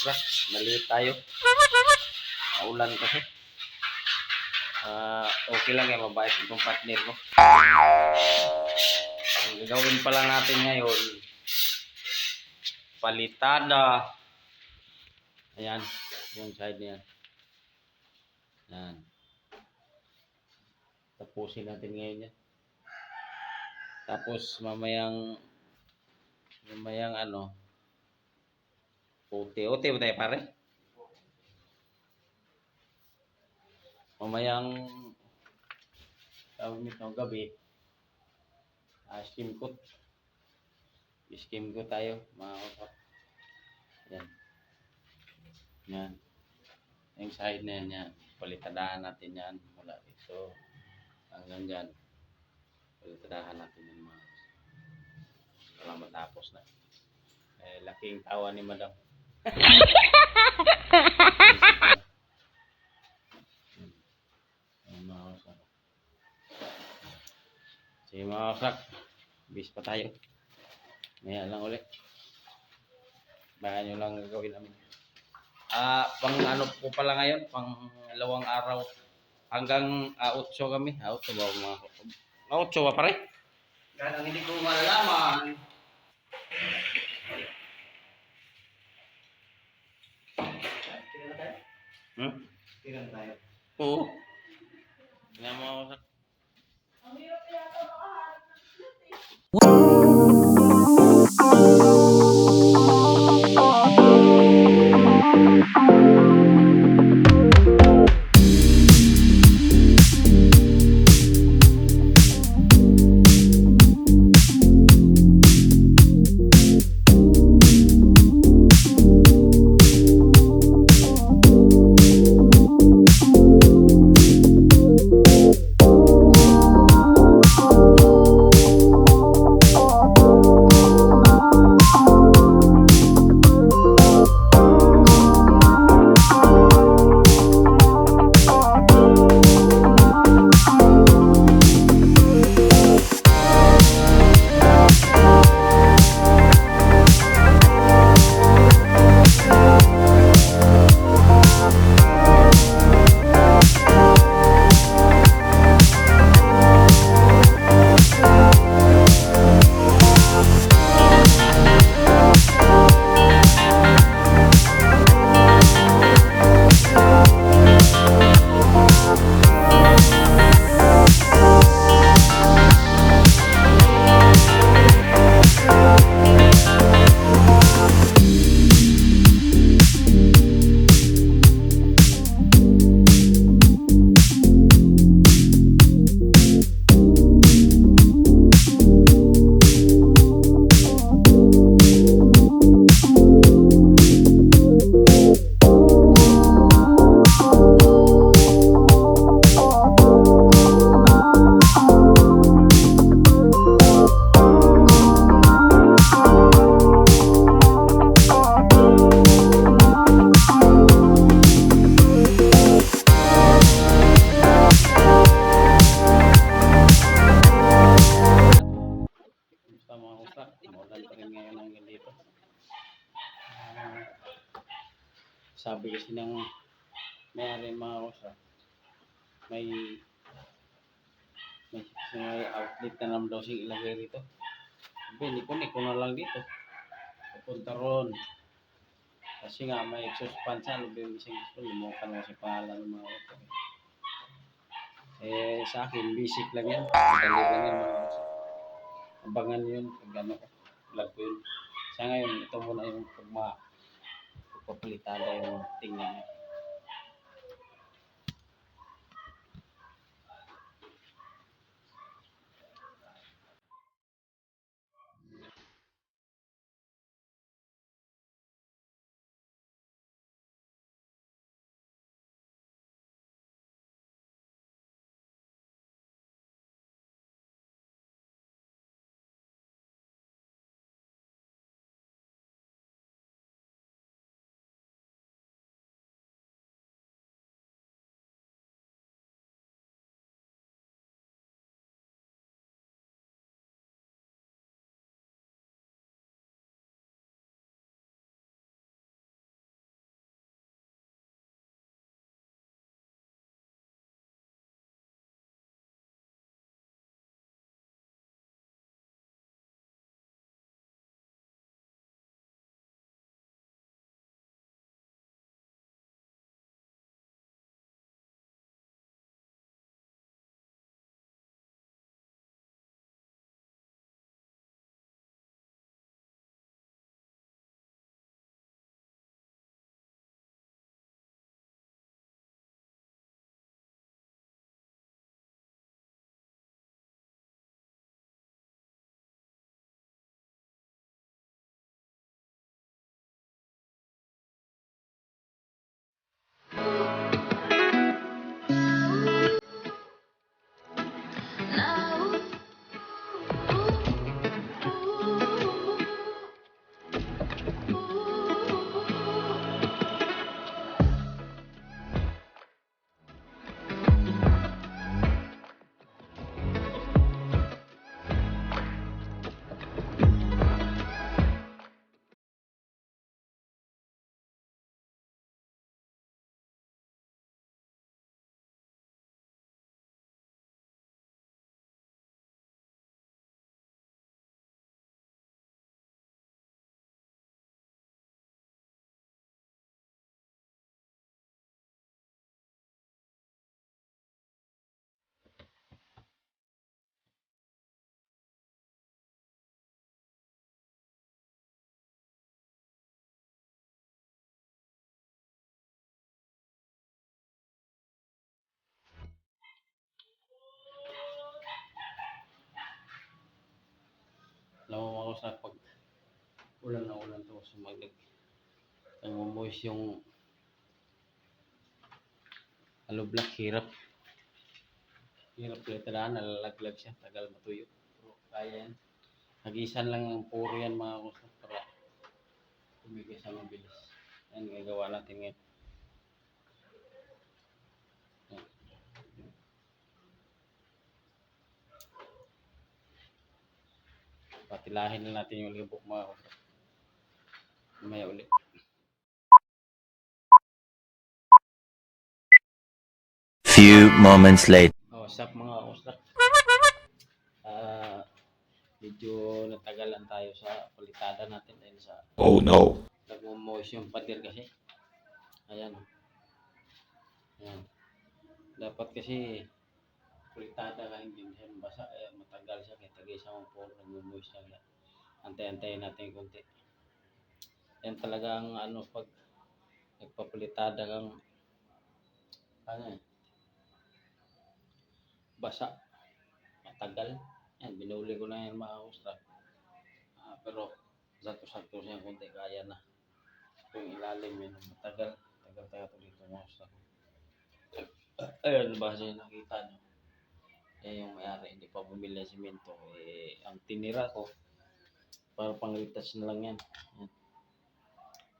Osra. Maliit tayo. Maulan kasi. Ah, okay lang eh, mabait itong partner ko. Ang gagawin pa lang natin ngayon, palitada. Ayan, yung side niyan. Yan. Tapusin natin ngayon yan. Tapos mamayang mamayang ano Uti, uti ba tayo pare? Mamayang tawag nito gabi. Ah, skim coat skim coat tayo mga kapat yan yan yung side na yan yan. Palitadahan natin yan. Mula dito hanggang dyan. Palitadahan natin yan mga para matapos na. Eh, laking tawa ni madam Kasak. Sige mga kasak, bis pa tayo. Maya lang ulit. Baka nyo lang gagawin namin. Ah, pang ano po pala ngayon, pang dalawang araw. Hanggang ah, 8 kami. Ah, 8 ba mga Ah, 8 ba pare? Ganang hindi ko malalaman. Tira na tayo? Hmm? Tira na tayo. Oo. Tingnan mo ako sa... sabi kasi ng may-ari mga kusta, may may, may outlet na naman daw siyang ilagay rito. Sabi, hindi ko, na lang dito. Pupunta ron. Kasi nga, may exhaust fan siya. Ano ba yung isang gusto? Limutan ko si pangalan ng mga kusta. Eh, sa akin, basic lang yan. Madali lang yan mga kusta abangan yun pag ano vlog ko yun sa ngayon ito muna yung pagma pagpapalitada yung tingnan ulan na ulan to sa maglag nagmumoist yung alo black hirap. Hirap ulit na nalalaglag siya tagal matuyo. Pero kaya yan. Nagisan lang ng puro yan mga kusa para tumigil sa mabilis. Yan gagawa natin ngayon. Patilahin na natin yung libok mga kusa Mamaya ulit. Few moments later. Oh, up mga kustak? Ah, medyo natagalan tayo sa palitada natin dahil sa Oh no. nagmo-moist yung pader kasi. Ayan. Ayan. Dapat kasi palitada ka hindi siya basa kaya matagal siya kaya tagay sa mga polo nagmo-moist siya. Antay-antayin natin konti. Yan talaga ang ano pag nagpapalitada kang ano eh, basa matagal. Yan binuli ko na yan mga kustak ah, pero sakto-sakto siya konti kaya na. Yung ilalim yun matagal. Tagal tayo ito dito mga kustak ayun base nakita nyo. Eh yung mayari hindi pa bumili ng simento. Eh ang tinira ko para panglitas na lang yan. Yan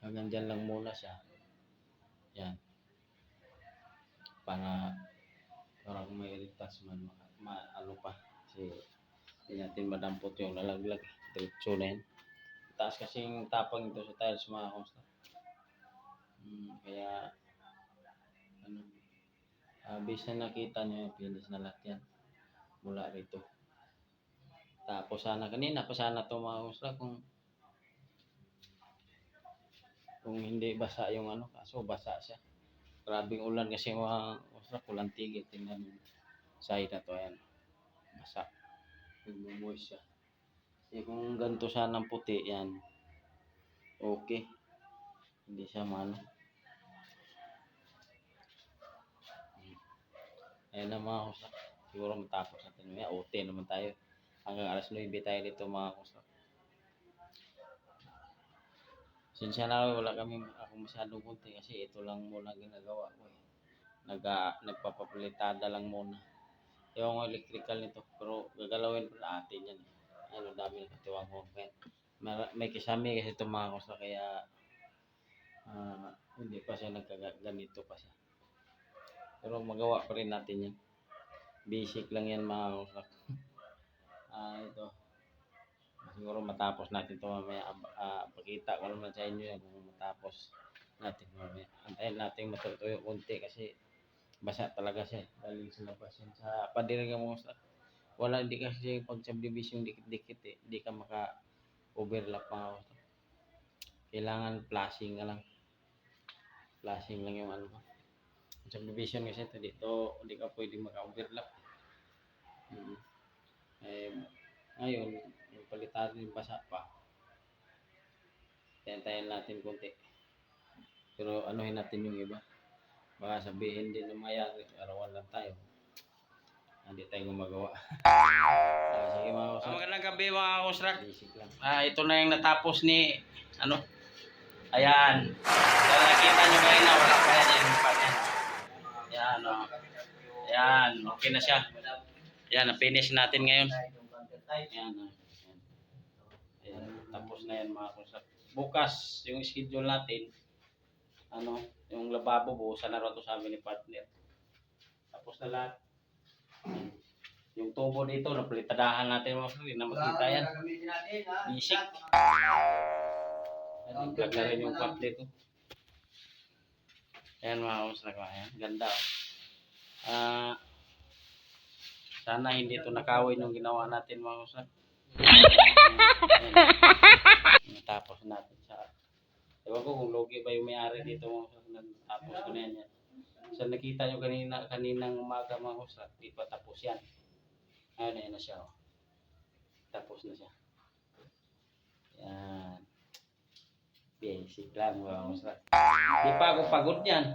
hanggang dyan lang muna siya. Yan. Para para kung may iritas man ma, ma- ano pa. Kasi hindi natin madampot yung nalaglag. Diretso na yan. Taas kasi yung tapang ito sa tiles mga konsta hmm, kaya ano uh, base na nakita nyo pinis na lahat yan. Mula rito. Tapos sana kanina pa sana to mga konsta kung kung hindi basa yung ano kaso basa siya. Grabing ulan kasi mga konsta kulang tigil. Tingnan side na to ayan. Basa. Nagmumoist siya. Kasi kung ganito siya ng puti yan okay. Hindi siya mano ayan na mga kusa siguro matapos natin may OT naman tayo. Hanggang alas 9 tayo dito mga kusa Sinsya na wala kami ako masyadong kunti kasi ito lang muna ginagawa ko eh. Naga, nagpapapalitada lang muna. Yung electrical nito, pero gagalawin pa natin yan. eh. Ano, dami ng katiwang ko. Kaya, may kisame kasi tumako sa kaya ah, hindi pa siya nagkaganito pa siya. Pero magawa pa rin natin yan. Basic lang yan mga kusak. Ah, ito. Siguro matapos natin ito mamaya. Ah, pakita ko naman sa inyo yan kung matapos natin mamaya. Antayin natin matutuyo konti kasi basa talaga siya. eh. Galing sa labas yan. Sa padirig mo sa wala hindi kasi pag subdivision dikit-dikit eh. Hindi ka maka overlap mga kusak. Kailangan flashing ka lang. Flashing lang yung ano. Subdivision kasi ito dito, hindi ka pwede maka-overlap. Mm. Eh, ngayon, palitan yung basa pa. Tayin natin konti. Pero anuhin natin yung iba. Baka sabihin din ng mayari, arawan lang tayo. Hindi tayo gumagawa. Ah, sige mga kusrak. Magandang gabi mga kusrak. Ah, ito na yung natapos ni, ano, ayan. Kaya nakita nyo kayo na wala pa yan yan. Ayan, oh. Ayan, okay na siya. Ayan, na-finish natin ngayon. Ayan, ah. Tapos na yan mga kusap. Bukas, yung schedule natin, ano, yung lababo, buhusan na rin sa amin ni partner. Tapos na lahat. Yung tubo dito, napalitadahan natin mga kusap. Hindi na makita yan. Basic. Ayan, plug na rin yung part dito. Ayan mga kusap. Ayan, ganda. oh. Ah, sana hindi ito nakawin yung ginawa natin mga kusap. Tapos natin sa Ewan ko kung logi ba yung may-ari dito mga kusap. Tapos ko na yan. yan. Sa nakita nyo kanina, kaninang umaga mga kusap, di pa tapos yan. Ayun, ayun na siya. Oh. Tapos na siya. Yan. Basic lang mga kusap. Di pa ako pagod yan.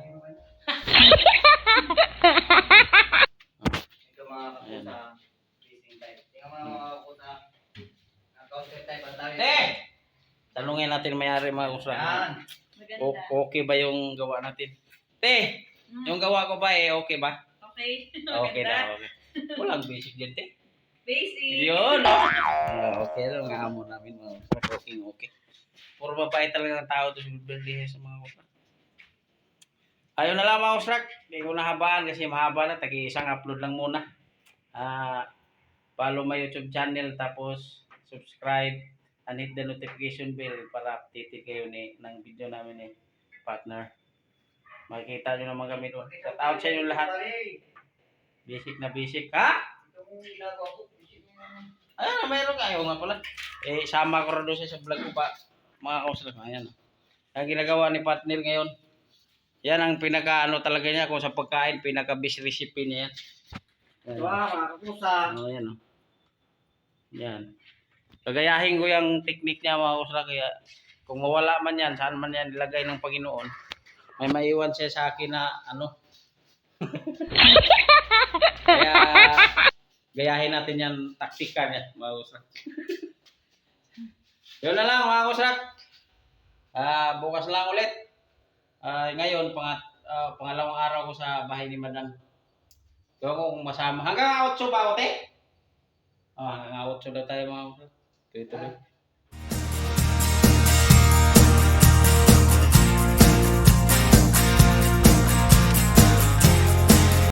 Ito mga Ayan. racing type. Tingnan mo mga kapusa, nakaw Pag-type ang. Te! Tanungin natin mayari mga. Yan. Maganda. O- okay ba yung gawa natin? Te! Mm. Yung gawa ko ba eh, okay ba? Okay. Okay Maganda. na, okay. Walang basic din, te. Basic. Yun! Ah, okay lang, nga amo namin mga kusra. Okay, okay. Puro babae talaga ang tao doon sa Berlihe sa mga kusra. Ayun na lang mga kusra. Hindi ko nahabaan kasi mahaba na. Tagi isang upload lang muna. Ah, follow my YouTube channel tapos subscribe and hit the notification bell para updated kayo ni ng video namin ni partner. Makikita nyo naman kami doon. Shout out sa inyo lahat. Basic na basic. Ha? Ayan, mayroon kayo nga pala. Eh, sama ko rin doon sa vlog ko pa. Mga kausap. Ayan. Ang ginagawa ni partner ngayon. Yan ang pinaka ano talaga niya kung sa pagkain, pinaka best recipe niya yan. Ah, mga kapusa. Oh, yan oh. Yan. Gagayahin ko yung technique niya mga kusra kaya kung mawala man yan, saan man yan nilagay ng Panginoon, may maiwan siya sa akin na ano. kaya gayahin natin yan taktika niya mga kusra. Yun na lang mga kusra. Ah, bukas lang ulit. Ah, ngayon pangat ah, pangalawang araw ko sa bahay ni Madam. Ko kung masama. Hanggang 8 ba, Ote? Ah, hanggang 8 na tayo mga kusra. 对，对。